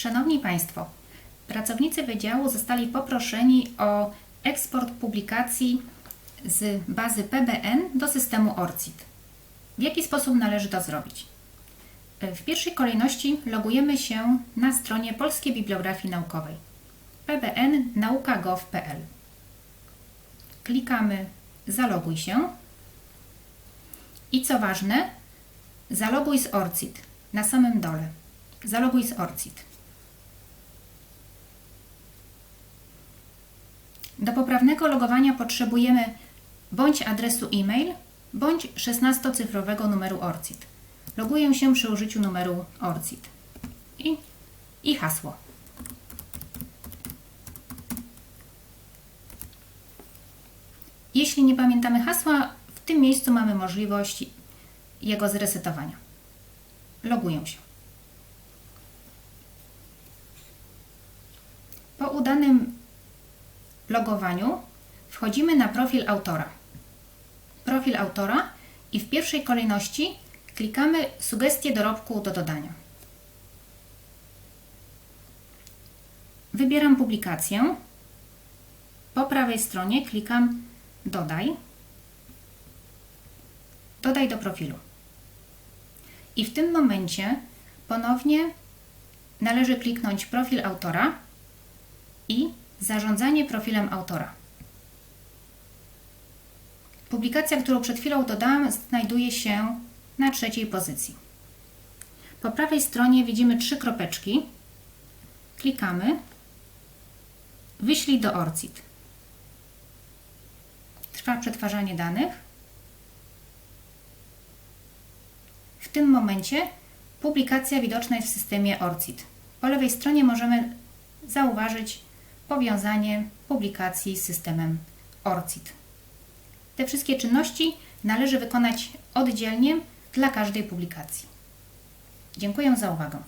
Szanowni Państwo, pracownicy Wydziału zostali poproszeni o eksport publikacji z bazy PBN do systemu ORCID. W jaki sposób należy to zrobić? W pierwszej kolejności logujemy się na stronie Polskiej Bibliografii Naukowej pbn.nauka.gov.pl. Klikamy Zaloguj się i co ważne, zaloguj z ORCID na samym dole. Zaloguj z ORCID. Do poprawnego logowania potrzebujemy bądź adresu e-mail, bądź 16-cyfrowego numeru ORCID. Loguję się przy użyciu numeru ORCID i, i hasło. Jeśli nie pamiętamy hasła, w tym miejscu mamy możliwość jego zresetowania. Loguję się. Po udanym logowaniu wchodzimy na profil autora. Profil autora i w pierwszej kolejności klikamy sugestie dorobku do dodania. Wybieram publikację. Po prawej stronie klikam Dodaj. Dodaj do profilu. I w tym momencie ponownie należy kliknąć profil autora i zarządzanie profilem autora. Publikacja, którą przed chwilą dodałam, znajduje się na trzeciej pozycji. Po prawej stronie widzimy trzy kropeczki. Klikamy. Wyślij do ORCID. Trwa przetwarzanie danych. W tym momencie publikacja widoczna jest w systemie ORCID. Po lewej stronie możemy zauważyć powiązanie publikacji z systemem ORCID. Te wszystkie czynności należy wykonać oddzielnie dla każdej publikacji. Dziękuję za uwagę.